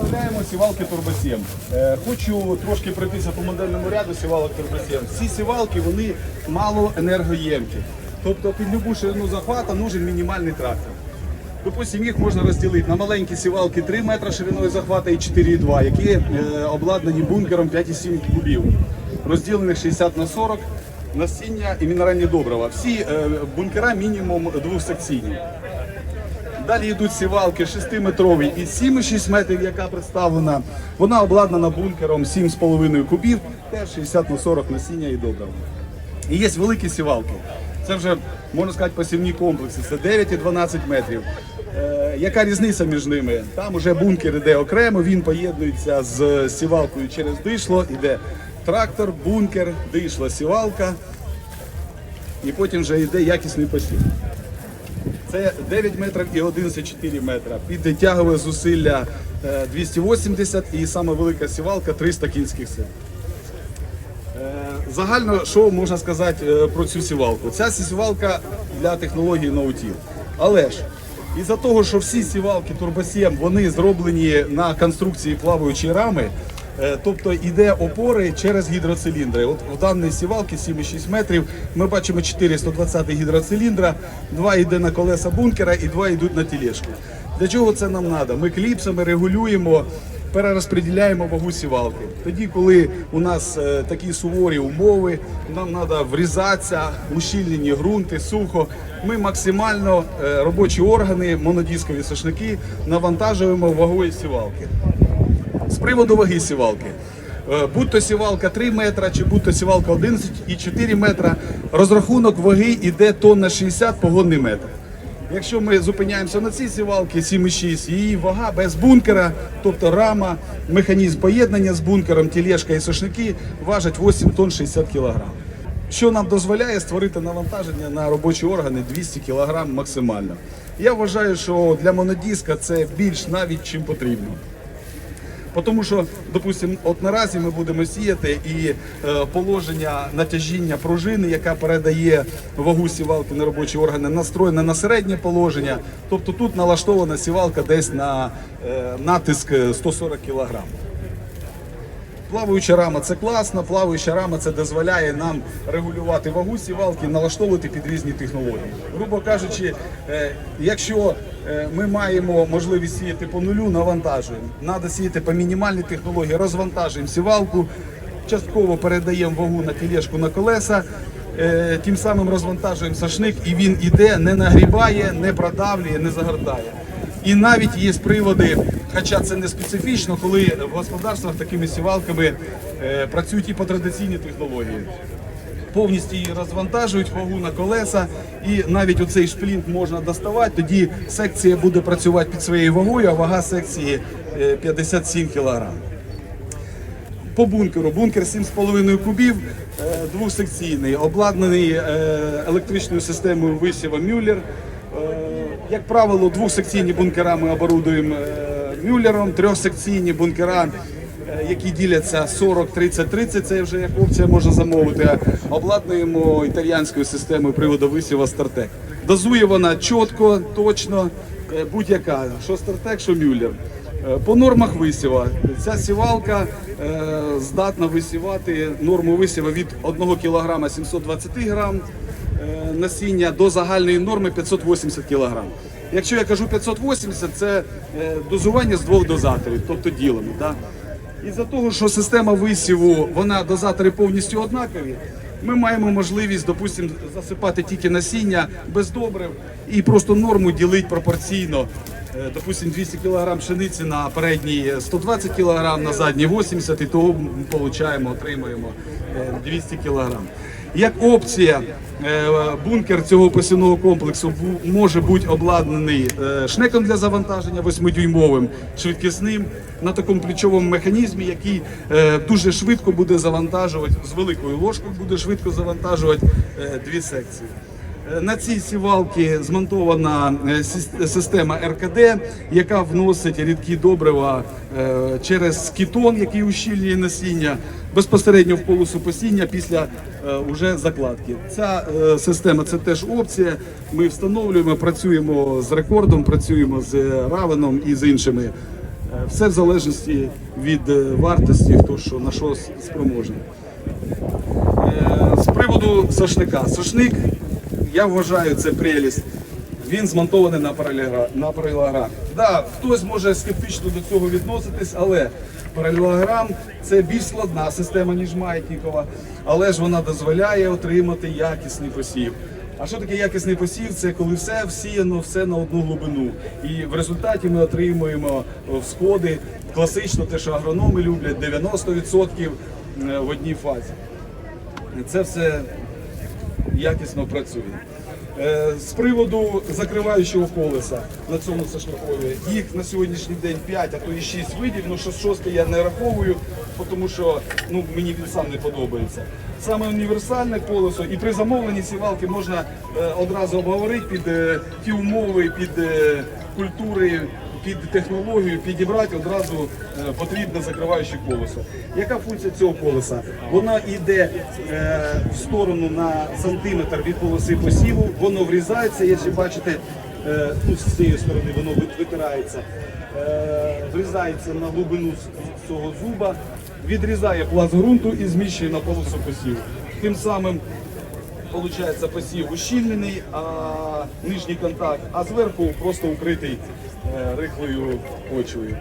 Представляємо сівалки Турбо 7. Е, Хочу трошки пройтися по модельному ряду сівалок Турбо 7. Ці сівалки вони мало енергоємкі. Тобто під любу ширину захвата нужен мінімальний трактор. Допустим, їх можна розділити на маленькі сівалки 3 метри шириною захвата і 4,2, які е, обладнані бункером 5,7 кубів, розділених 60 на 40, насіння і мінеральні добрива. Всі е, бункера мінімум двохсекційні. Далі йдуть сівалки 6-метрові і 7,6 метрів, яка представлена. Вона обладнана бункером 7,5 кубів, теж 60 на 40 насіння і добрива. І є великі сівалки. Це вже, можна сказати, посівні комплекси. Це 9 і 12 метрів. Е, яка різниця між ними? Там вже бункер іде окремо, він поєднується з сівалкою через дишло, іде трактор, бункер, дишло, сівалка. І потім вже йде якісний посів. Це 9 метрів і 11,4 метра. Під тягове зусилля е, 280 і саме велика сівалка 300 кінських сил. Е, Загально, що можна сказати е, про цю сівалку? Ця сівалка для технології ноутіл. Але ж із-за того, що всі сівалки Турбосім вони зроблені на конструкції плаваючої рами, е, тобто йде опори через гідроциліндри. От в даній сівалці 7,6 метрів ми бачимо 420 гідроциліндра, два йде на колеса бункера і два йдуть на тележку. Для чого це нам треба? Ми кліпсами регулюємо перерозподіляємо вагу сівалки. Тоді, коли у нас е, такі суворі умови, нам треба врізатися, ущільнені ґрунти, сухо. Ми максимально е, робочі органи, монодискові сошники навантажуємо вагою сівалки. З приводу ваги сівалки. Е, Будь то сівалка 3 метра, чи будь то сівалка 11,4 метра, розрахунок ваги йде тонна 60 погонний метр. Якщо ми зупиняємося на цій сівалці 7,6, її вага без бункера, тобто рама, механізм поєднання з бункером, тілешка і сошники важать 8 тонн 60 кг. Що нам дозволяє створити навантаження на робочі органи 200 кг максимально. Я вважаю, що для монодиска це більш навіть чим потрібно. Тому що, допустимо, от наразі ми будемо сіяти і е, положення натяжіння пружини, яка передає вагу сівалки на робочі органи, настроєне на середнє положення. Тобто тут налаштована сівалка десь на е, натиск 140 кг. Плаваюча рама це класно, плаваюча рама це дозволяє нам регулювати вагу сівалки, налаштовувати під різні технології. Грубо кажучи, е, якщо е, ми маємо можливість сіяти по нулю, навантажуємо. Треба сіяти по мінімальній технології, розвантажуємо сівалку, частково передаємо вагу на тілешку на колеса. е, Тим самим розвантажуємо сашник, і він іде, не нагрібає, не продавлює, не загортає. І навіть є приводи, хоча це не специфічно, коли в господарствах такими сівалками е, працюють і по традиційній технології. Повністю її розвантажують вагу на колеса, і навіть оцей шплінт можна доставати. Тоді секція буде працювати під своєю вагою, а вага секції е, 57 кг. По бункеру. Бункер 7,5 кубів, е, двохсекційний, обладнаний е, електричною системою висіва Мюллер. Е, Як правило, двохсекційні бункера ми оборудуємо е, Мюллером, трьохсекційні бункера, е, які діляться 40-30-30, це вже як опція можна замовити. Обладнуємо італіянською системою приводу висіва Стартек. Дозує вона чітко, точно, е, будь-яка, що Стартек, що Мюллер. Е, По нормах висіва ця сівалка е, здатна висівати норму висіва від 1 кг 720 грам е, насіння до загальної норми 580 кг. Якщо я кажу 580, це дозування з двох дозаторів, тобто ділимо. Да? Із-за того, що система висіву, вона дозатори повністю однакові, ми маємо можливість, допустимо, засипати тільки насіння без добрив і просто норму ділити пропорційно. Е, Допустим, 200 кг пшениці на передній 120 кг, на задній 80 і того получаємо, отримуємо е, 200 кг. Як опція, е, бункер цього посівного комплексу може бути обладнаний е, шнеком для завантаження 8-дюймовим, швидкісним на такому плечовому механізмі, який е, дуже швидко буде завантажувати з великою ложкою, буде швидко завантажувати е, дві секції. Е, На цій сівалці змонтована е, система РКД, яка вносить рідкі добрива е, через кітон, який ущільнює насіння, безпосередньо в полосу посіння після уже закладки. Ця система це теж опція. Ми встановлюємо, працюємо з рекордом, працюємо з равеном і з іншими Все в залежності від вартості, хто що на що спроможний. З приводу сошника. Сошник, я вважаю, це прелість. Він змонтований на на паралелограм. Да, хтось може скептично до цього відноситись, але паралелограм це більш складна система, ніж маятникова, але ж вона дозволяє отримати якісний посів. А що таке якісний посів? Це коли все всіяно, все на одну глибину. І в результаті ми отримуємо всходи класично, те, що агрономи люблять, 90% в одній фазі. Це все якісно працює. Е, З приводу закриваючого колеса на цьому сошникові, їх на сьогоднішній день 5, а то і 6 видів, ну що шостий я не раховую, тому що ну, мені він сам не подобається. Саме універсальне колесо, і при замовленні сівалки можна е, одразу обговорити під е, ті умови, під культури, під технологію підібрати одразу е, потрібне закриваюче колесо. Яка функція цього колеса? Воно йде е, в сторону на сантиметр від полоси посіву, воно врізається, якщо бачите, е, ну, з цієї сторони воно витирається, врізається на глибину цього зуба, відрізає пласт ґрунту і зміщує на полосу посіву. Тим самим Получається посів ущільнений, а нижній контакт, а зверху просто укритий е, рихлою почвою.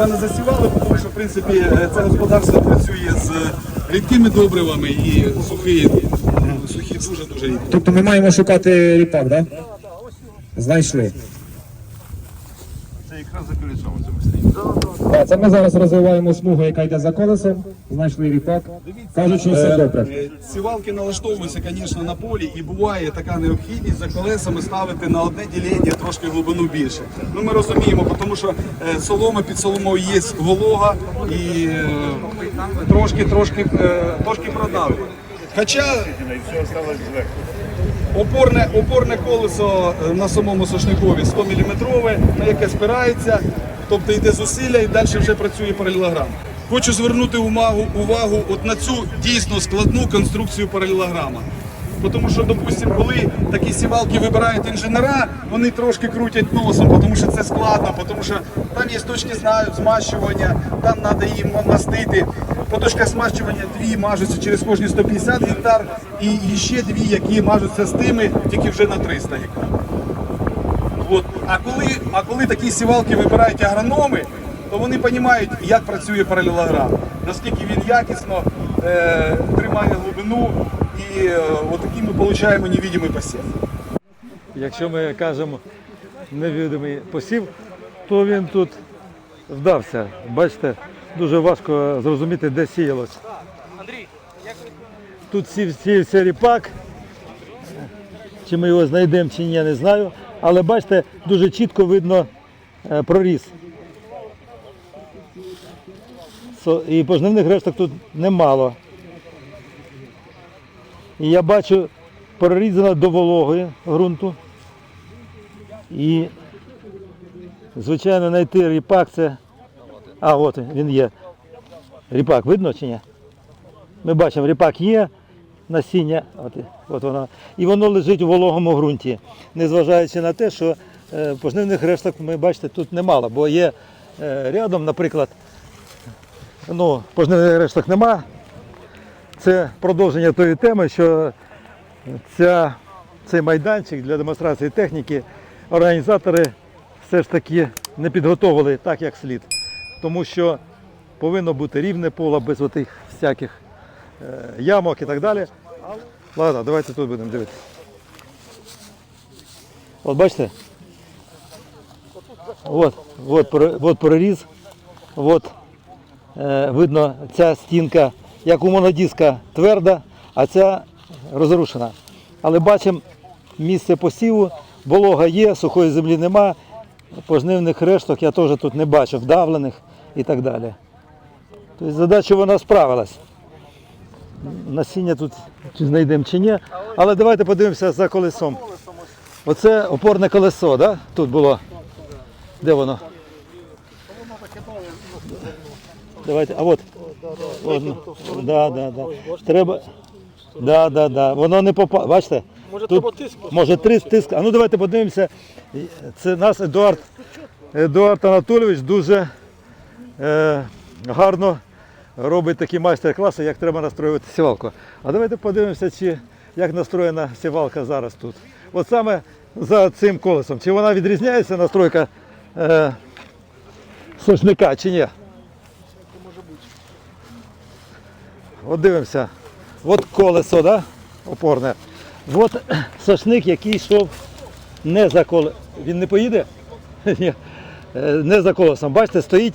Так, не засівали, тому що в принципі е, це господарство працює з рідкими добривами і сухі, сухі дуже дуже рідкі. Тобто ми маємо шукати ріпак, так? Да? Знайшли. Це якраз за колесом цьому це ми зараз розвиваємо смугу, яка йде за колесом. Знайшли ріпак. Кажуть, що все добре. Е, Сівалки налаштовуються, звісно, на полі, і буває така необхідність за колесами ставити на одне ділення трошки глибину більше. Ну ми розуміємо, тому що е, солома під соломою є волога і е, трошки, трошки, трошки продавлює. Хоча. Опорне, опорне колесо на самому сошникові 100 мм, на яке спирається, тобто йде зусилля і далі вже працює паралелограм. Хочу звернути увагу, увагу от на цю дійсно складну конструкцію паралелограма. Тому що, допустимо, коли такі сівалки вибирають інженера, вони трошки крутять носом, тому що це складно, тому що там є точки змащування, там треба їм мастити. По точках дві мажуться через кожні 150 гектар, і ще дві, які мажуться з тими, тільки вже на 300 гектар. А, коли, а коли такі сівалки вибирають агрономи, то вони розуміють, як працює паралелограм, наскільки він якісно е, тримає глибину, і е, отакий ми отримуємо невидимий посів. Якщо ми кажемо невідомий посів, то він тут вдався. Бачите, дуже важко зрозуміти, де сіялось. Тут сів, сіявся ріпак. Чи ми його знайдемо, чи ні, я не знаю. Але бачите, дуже чітко видно е, проріз. І пожнивних решток тут немало. І я бачу прорізано до вологої ґрунту. І, звичайно, знайти ріпак це. А, от він є. Ріпак видно чи ні? Ми бачимо, ріпак є, насіння, от, от воно. І воно лежить у вологому ґрунті. Незважаючи на те, що е, пожнивних решток ми бачите тут немало, бо є е, рядом, наприклад, ну, пожнивних решток нема. Це продовження тої теми, що ця, цей майданчик для демонстрації техніки організатори все ж таки не підготовили так, як слід. Тому що повинно бути рівне поле без отих всяких ямок і так далі. Ладно, давайте тут будемо дивитися. От бачите? От, от, от переріз. От, е, видно, ця стінка, як у монодиска, тверда, а ця розрушена. Але бачимо місце посіву, волога є, сухої землі нема, пожнивних решток я теж тут не бачу, вдавлених і так далі. Тобто задача вона справилась. Насіння тут чи знайдемо чи ні. Але давайте подивимося за колесом. Оце опорне колесо, да? Тут було. Де воно? Давайте, а от. Воно. Да, да, да. Треба. Да, да, да. Воно не попало. Бачите? Може, треба Тут, може три тиск. А ну давайте подивимося. Це нас Едуард, Едуард Анатолійович дуже е, гарно робить такі майстер-класи, як треба настроювати сівалку. А давайте подивимося, чи, як настроєна сівалка зараз тут. От саме за цим колесом. Чи вона відрізняється настройка е, сошника, чи ні? От дивимося. От колесо, да? опорне. От сошник, який йшов не за колесом. Він не поїде? Ні. Е, Не за колесом. Бачите, стоїть.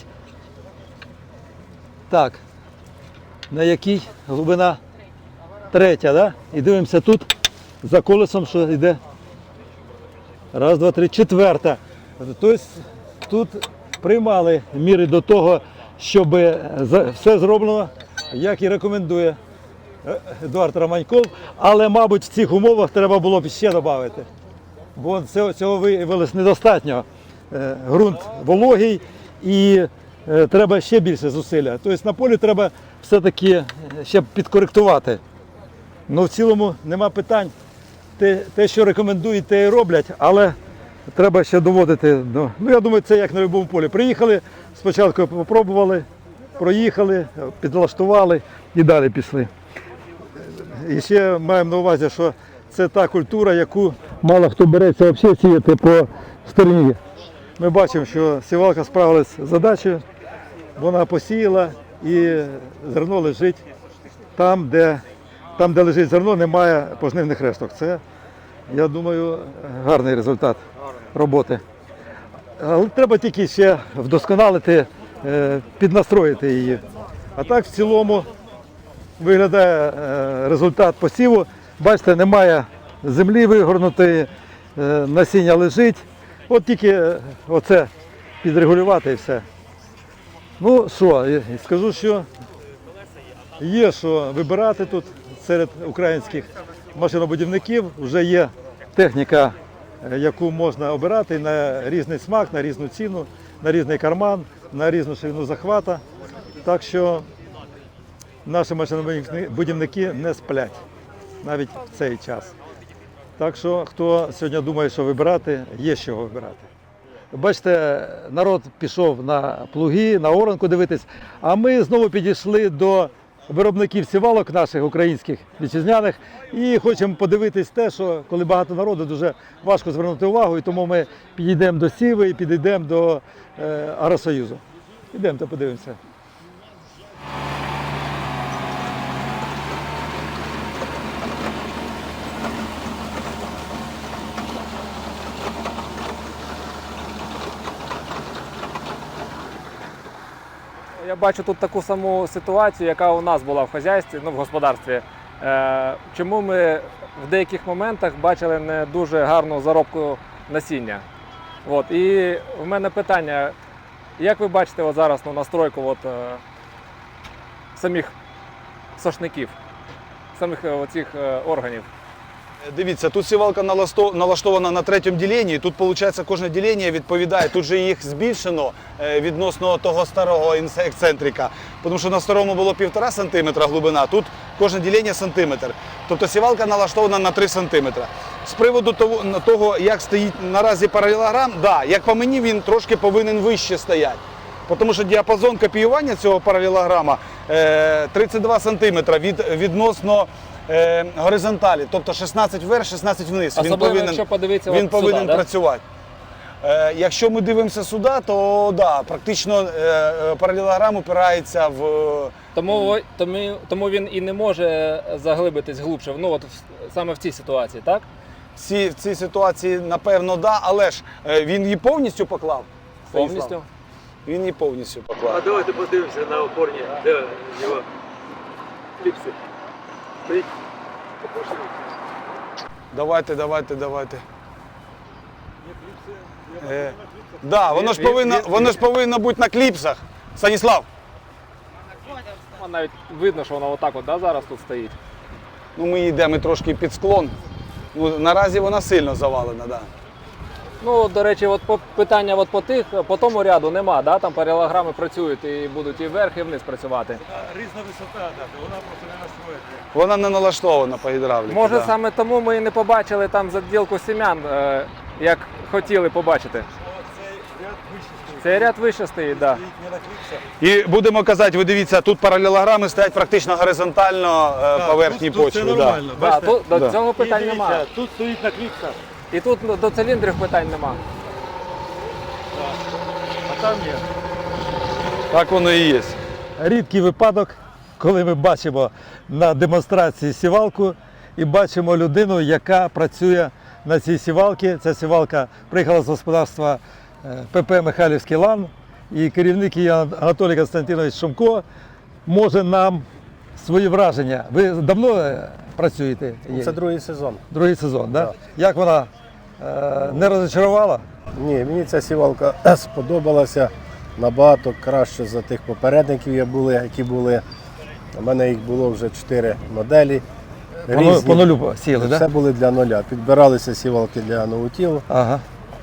Так. На якій глибина третя, да? І дивимося тут за колесом, що йде. Раз, два, три, четверта. Тобто тут приймали міри до того, щоб все зроблено, як і рекомендує е, Едуард Романьков. Але, мабуть, в цих умовах треба було б ще додати. Бо цього, виявилось недостатньо. Е, Ґрунт вологий і е, треба ще більше зусилля. Тобто на полі треба все-таки е, ще підкоректувати. Ну, в цілому нема питань. Те, те, що рекомендують, те і роблять, але треба ще доводити. до- Ну, я думаю, це як на будь-якому полі. Приїхали, спочатку попробували, проїхали, підлаштували і далі пішли. І ще маємо на увазі, що це та культура, яку мало хто береться взагалі сіяти по стороні. Ми бачимо, що сівалка справилась з задачею, вона посіяла і зерно лежить там, де, там, де лежить зерно, немає пожнивних решток. Це, я думаю, гарний результат роботи. Але треба тільки ще вдосконалити, е, піднастроїти її. А так в цілому виглядає е, результат посіву. Бачите, немає землі вигорнутої, е, насіння лежить. От тільки оце підрегулювати і все. Ну що, скажу, що є що вибирати тут серед українських машинобудівників. Вже є техніка, е, яку можна обирати на різний смак, на різну ціну, на різний карман, на різну ширину захвата. Так що наші машинобудівники не сплять навіть в цей час. Так що, хто сьогодні думає, що вибирати, є що вибирати. Бачите, народ пішов на плуги, на оранку дивитись, а ми знову підійшли до виробників сівалок наших українських вітчизняних і хочемо подивитись те, що коли багато народу, дуже важко звернути увагу, і тому ми підійдемо до сіви і підійдемо до е, Агросоюзу. Ідемо та подивимося. Я бачу тут таку саму ситуацію, яка у нас була в хазяйстві, ну в господарстві. Е, чому ми в деяких моментах бачили не дуже гарну заробку насіння? От. І в мене питання, як ви бачите от зараз ну, настройку от, е, самих сошників, самих е, оцих органів? Дивіться, тут сівалка налаштована на третьому діленні. Тут, виходить, кожне ділення відповідає. Тут же їх збільшено е, відносно того старого ексцентрика. Тому що на старому було півтора сантиметра глибина, тут кожне ділення сантиметр. Тобто сівалка налаштована на 3 сантиметра. З приводу того, як стоїть наразі паралелограм, да, як по мені, він трошки повинен вище стояти. Тому що діапазон копіювання цього паралелограма е, 32 см від, відносно е, горизонталі, тобто 16 вверх, 16 вниз. Особливо, якщо подивитися він от повинен сюди, да? працювати. Е, якщо ми дивимося сюди, то да, практично е, е, паралелограм опирається в Тому, тому, тому він і не може заглибитись глибше. Ну, от в- саме в цій ситуації, так? ці, в цій ситуації, напевно, да, але ж е, він її повністю поклав. Повністю. Він її повністю поклав. А давайте подивимося на опорні, де його кліпси. Давайте, давайте, давайте. Е, да, воно ж повинно, воно ж повинно бути на кліпсах. Станіслав, А Навіть видно, що воно отак от, да, зараз тут стоїть. ну ми йдемо трошки під склон. Ну, наразі вона сильно завалена, да. Ну, до речі, от по питання от по тих, по тому ряду нема, да? там паралелограми працюють і будуть і вверх, і вниз працювати. Різна висота, так, вона просто не настроїть. Вона не налаштована по гідравліці. Може, да. саме тому ми і не побачили там заділку сім'ян, е, як хотіли побачити. Цей ряд вище стоїть, так. Да. І будемо казати, ви дивіться, тут паралелограми стоять практично горизонтально е, поверхні почви. Да. Да, тут, до Да. цього питань немає. Тут стоїть на кліпсах, І тут ну, до циліндрів питань нема. а там є. Так воно і є. Рідкий випадок, коли ми бачимо на демонстрації сівалку і бачимо людину, яка працює на цій сівалці. Ця сівалка приїхала з господарства е, ПП Михайлівський лан. І керівник її Анатолій Константинович Шумко може нам свої враження. Ви давно е, працюєте? Це другий сезон. Другий сезон, да? Як вона е, не розчарувала? Ні, мені ця сівалка сподобалася набагато краще за тих попередників, які були. У мене їх було вже чотири моделі. Різні. по нулю сіли, Все да? були для нуля. Підбиралися сівалки для новутілу. Ага,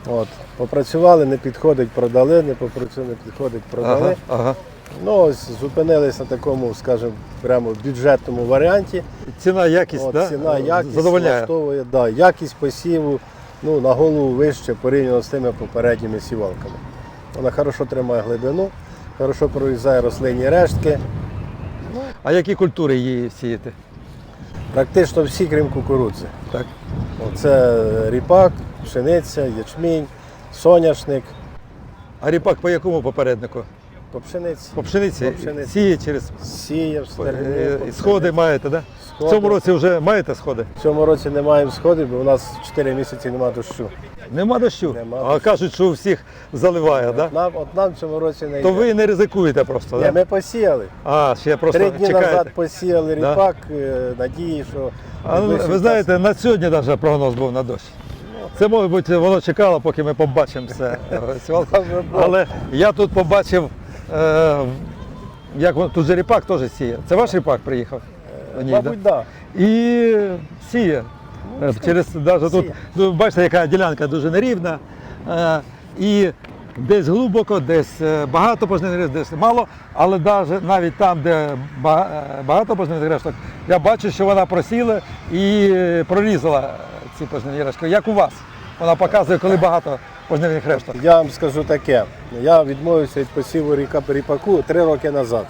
От. Попрацювали, не підходить, продали, не попрацювали, не підходить, продали. ага, ага. Ну, ось зупинились на такому, скажімо, прямо бюджетному варіанті. Ціна, якість, От, да? ціна, якість задовольняє. влаштовує, да, якість посіву ну, на голову вище порівняно з тими попередніми сівалками. Вона хорошо тримає глибину, хорошо прорізає рослинні рештки. А які культури її сіяти? Практично всі, крім кукурудзи. Так. Це ріпак, пшениця, ячмінь, соняшник, А ріпак по якому попереднику? По пшениці, По пшениці, По пшениці. сіє через сіяв, е, стергни, по сходи маєте, да? В Сходи. цьому році вже маєте сходи? В цьому році не маємо сходів, бо у нас 4 місяці немає дощу. Нема дощу. Нема а дощу. кажуть, що у всіх заливає, да? Нам, от нам в цьому році не То йде. ви не ризикуєте просто, Ні, да? ми посіяли. А, ще просто Три дні чекаєте. назад посіяли Да. ріпак, е, надії, що А ну, найближчим ви знаєте, на сьогодні навіть прогноз був на дощ. Це, мабуть, воно чекало, поки ми побачимо е. Може бути. Але я тут побачив, е, як вон- тут же ріпак теж сіє. Це ваш ріпак приїхав? часом, Ні, мабуть, так. І сіє. Е, Через, даже тут, сіє. ну, бачите, яка ділянка дуже нерівна. Е, І десь глибоко, десь е, багато пожнивних решток, десь мало, але навіть, навіть там, де ба- е, багато пожнивних решток, я бачу, що вона просіла і е, прорізала ці пожнивні рештки. Як у вас? Вона показує, коли багато пожнивних решток. Я вам скажу таке. Я відмовився від посіву ріка ріпаку три роки назад.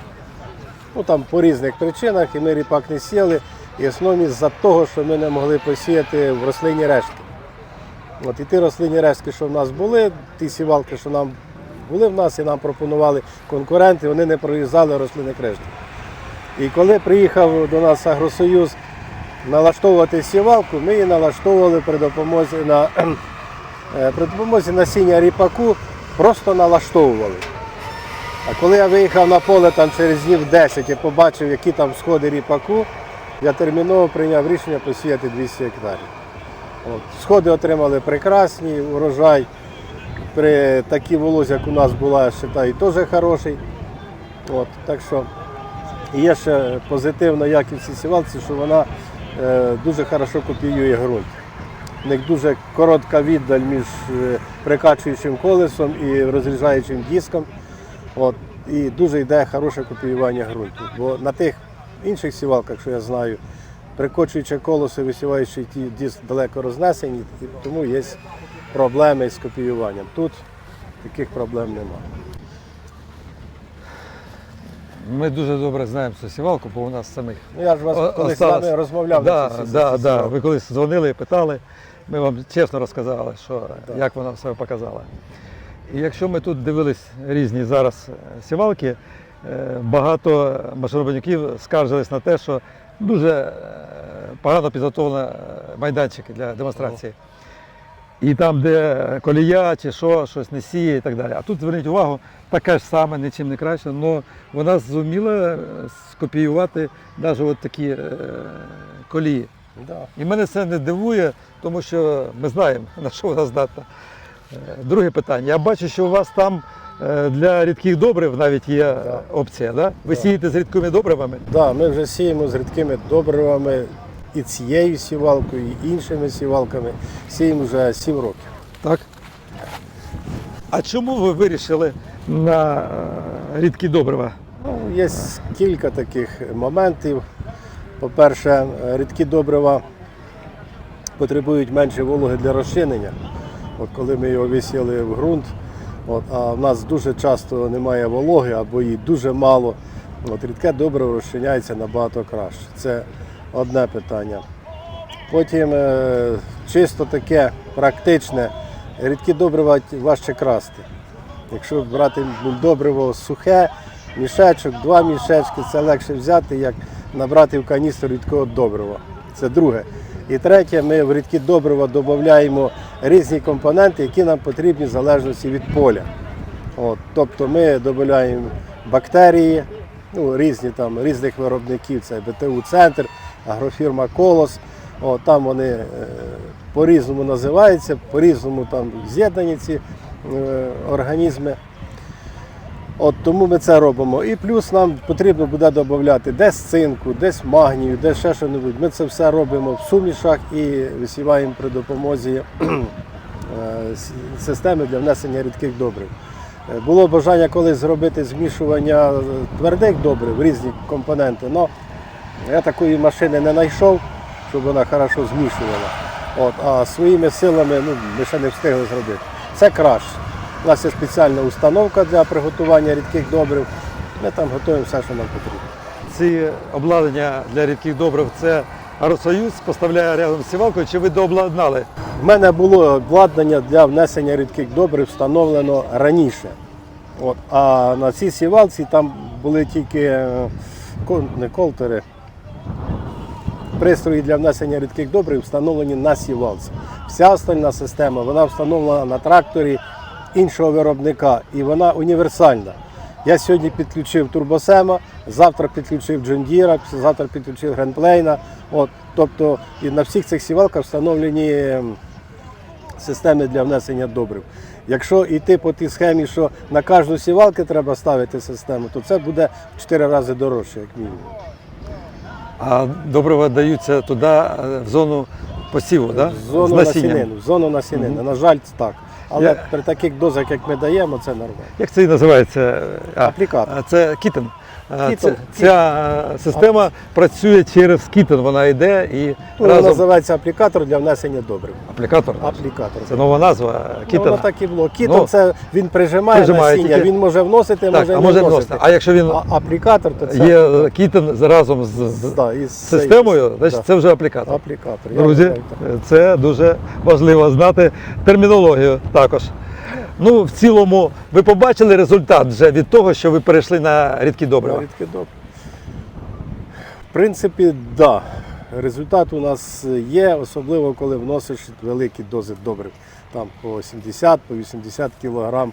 Ну там по різних причинах, і ми ріпак не сіяли. І основні з-за того, що ми не могли посіяти в рослинні рештки. От і ті рослинні рештки, що в нас були, ті сівалки, що нам були в нас, і нам пропонували конкуренти, вони не прорізали рослинних решток. І коли приїхав до нас Агросоюз налаштовувати сівалку, ми її налаштовували при допомозі на При допомозі насіння ріпаку просто налаштовували. А коли я виїхав на поле там через днів 10 і побачив, які там сходи ріпаку, я терміново прийняв рішення посіяти 200 гектарів. От. Сходи отримали прекрасні, урожай при такій волозі, як у нас була, я вважаю, теж хороший. От. Так що є ще позитивна якість сівалці, що вона е, дуже хорошо копіює ґрунт. Них дуже коротка віддаль між е, прикачуючим колесом і розріжаючим диском. От, і дуже йде хороше копіювання ґрунту. Бо на тих інших сівалках, що я знаю, прикочуюче колесо, і висіваючий ті диск далеко рознесені, тому є проблеми з копіюванням. Тут таких проблем немає. Ми дуже добре знаємо сівалку, бо у нас самих Ну, я ж вас О- колись з осталось. вами розмовляв. Да, да, да. Ви колись дзвонили і питали, ми вам чесно розказали, що, Да. як вона все показала. І якщо ми тут дивились різні зараз е, сівалки, е, багато машинобудівників скаржились на те, що дуже е, погано підготовлені майданчики для демонстрації. І там, де колія чи що, щось не сіє і так далі. А тут зверніть увагу, така ж сама, нічим не краще, але вона зуміла е, скопіювати навіть от такі е, колії. Да. І мене це не дивує, тому що ми знаємо, на що вона здатна. Е, Друге питання. Я бачу, що у вас там для рідких добрив навіть є Да. опція. Да? Ви сієте з рідкими добривами? Да, ми вже сіємо з рідкими добривами і цією сівалкою, і іншими сівалками. Сіємо вже 7 років. Так. А чому ви вирішили на е, рідкі добрива? Ну, є кілька таких моментів. По-перше, рідкі добрива потребують менше вологи для розчинення. От коли ми його висіли в ґрунт, от, а в нас дуже часто немає вологи або її дуже мало. От, рідке добриво розчиняється набагато краще. Це одне питання. Потім е, чисто таке практичне, рідкі добрива важче красти. Якщо брати добриво сухе, мішечок, два мішечки, це легше взяти, як набрати в каністру рідкого добрива. Це друге. І третє, ми в рідкі добрива додаємо різні компоненти, які нам потрібні в залежності від поля. От, тобто ми додаємо бактерії, ну, різні там, різних виробників, це БТУ Центр, агрофірма Колос. От, там вони е, по-різному називаються, по-різному там з'єднані ці е, організми. От тому ми це робимо. І плюс нам потрібно буде додати десь цинку, десь магнію, десь ще щось. Ми це все робимо в сумішах і висіваємо при допомозі е, системи для внесення рідких добрив. Було бажання колись зробити змішування твердих добрив, різні компоненти, але я такої машини не знайшов, щоб вона хорошо змішувала. От, а своїми силами ну, ми ще не встигли зробити. Це краще. У нас є спеціальна установка для приготування рідких добрив. Ми там готуємо все, що нам потрібно. Ці обладнання для рідких добрив це Агросоюз поставляє рядом з сівалкою, чи ви дообладнали? У мене було обладнання для внесення рідких добрив встановлено раніше. От, а на цій сівалці там були тільки е, не колтери, пристрої для внесення рідких добрив встановлені на сівалці. Вся остальна система вона встановлена на тракторі іншого виробника і вона універсальна. Я сьогодні підключив турбосема, завтра підключив Джондіра, завтра підключив Гренплейна. От, тобто і на всіх цих сівалках встановлені ем, системи для внесення добрив. Якщо йти по тій схемі, що на кожну сівалку треба ставити систему, то це буде в 4 рази дорожче, як мінімум. А добрива даються туди е, в зону посіву, да? В зону насінину. В зону насінини. На жаль, так. Але Я- при таких дозах, як ми даємо, це нормально. Як це і називається? А, Аплікатор. а, Це кітен. Це- Ця система працює через кітен, вона йде і Ну, разом називається аплікатор для внесення добрив. аплікатор. Аплікатор. Це нова назва Ну, кітен. воно так і було. Кітон Ну, це він прижимає, прижимає насіння, тільки- він може вносити, так, може а не може вносити. А якщо він А аплікатор, то це є кітен разом з, з да, із системою, значить да. це вже аплікатор. аплікатор. Друзі, це дуже важливо знати термінологію також. Ну, в цілому, ви побачили результат вже від того, що ви перейшли на рідкі добрива. Рідкі добре. В принципі, так. Да. Результат у нас є, особливо коли вносиш великі дози добрив. Там по 70, по 80 кілограм.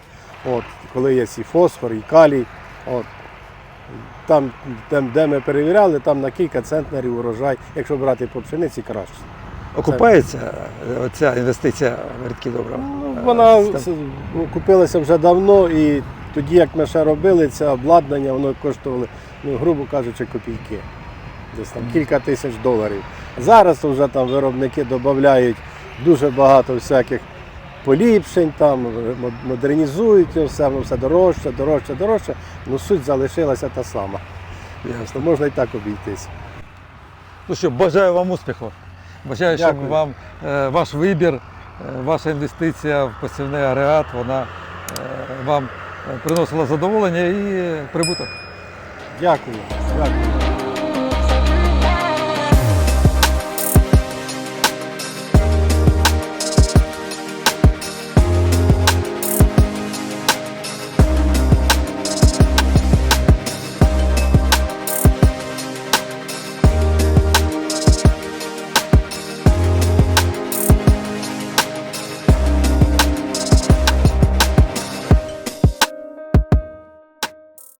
От, коли є і фосфор, і калій. От. Там, де ми перевіряли, там на кілька центнерів урожай, якщо брати по пшениці, краще. Окупається е, ця інвестиція в рідкі добрива? Ну, вона Е, ну, купилася вже давно, і тоді, як ми ще робили це обладнання, воно коштувало, ну, грубо кажучи, копійки. Десь там кілька тисяч доларів. Зараз вже там виробники додають дуже багато всяких поліпшень, там модернізують все, воно все дорожче, дорожче, дорожче. Ну суть залишилася та сама. Ясно. Можна і так обійтись. Ну що, бажаю вам успіху. Бажаю, щоб Дякую. вам е, ваш вибір, е, ваша інвестиція в посівний агрегат, вона е, вам приносила задоволення і прибуток. Дякую. Дякую.